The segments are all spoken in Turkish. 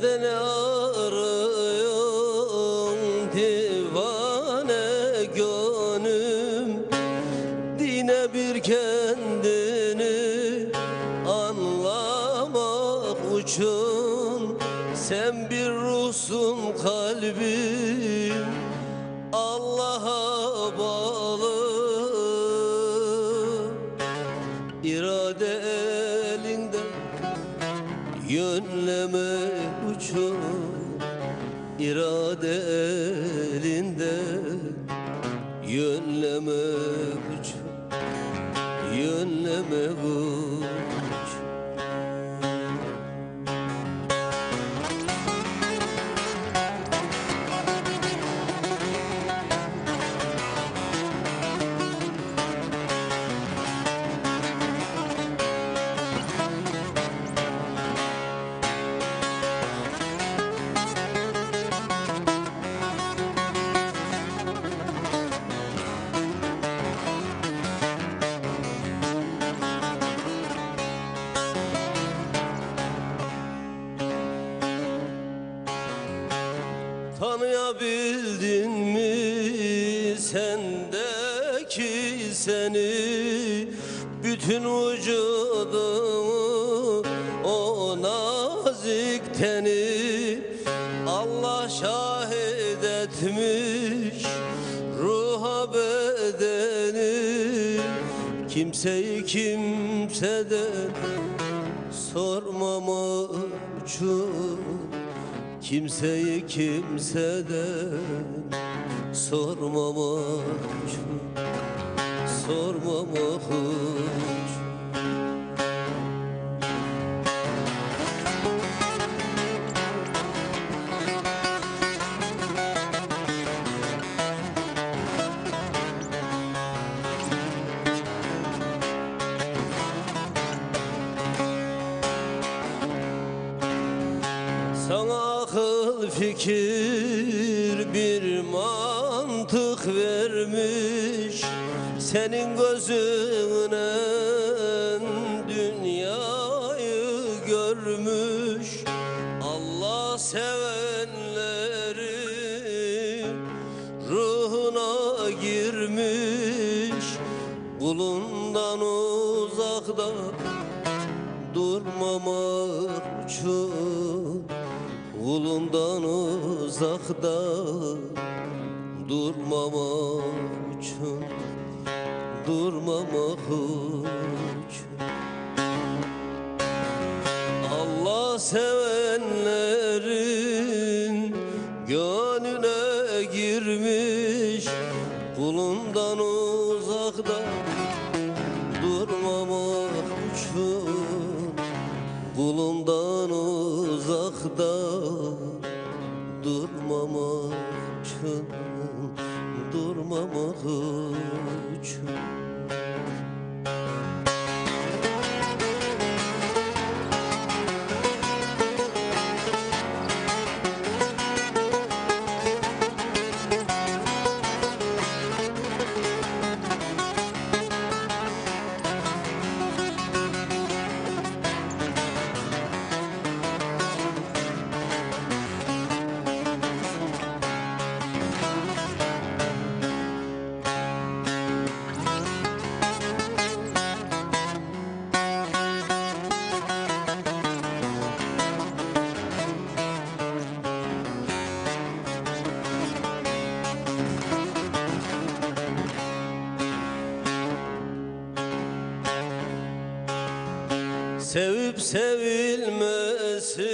Nerede ne arıyorsun divane gönlüm? Dine bir kendini Uçur irade elinde Yönleme uçur Yönleme uçur Tanıyabildin mi sendeki seni? Bütün vücudumu o nazik teni Allah şahit etmiş ruha bedeni. Kimseyi kimseden sormamak için Kimseyi kimseden sormamak Sormamak fikir bir mantık vermiş. Senin gözüne dünyayı görmüş. Allah sevenleri ruhuna girmiş. Kulundan uzakta durmamak için Kulundan uzakta durmamak için Durmamak için. Allah sevenlerin gönlüne girmiş Kulundan uzakta Durmamak için Sevip sevilmesi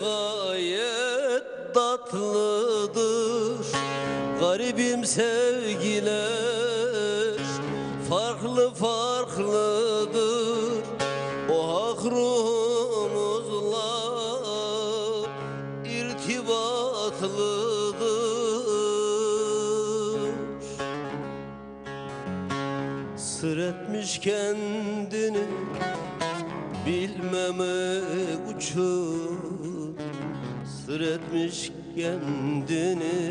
gayet tatlıdır. Garibim sevgiler farklı farklıdır. O hak Sır etmiş kendini bilmemek için Sır etmiş kendini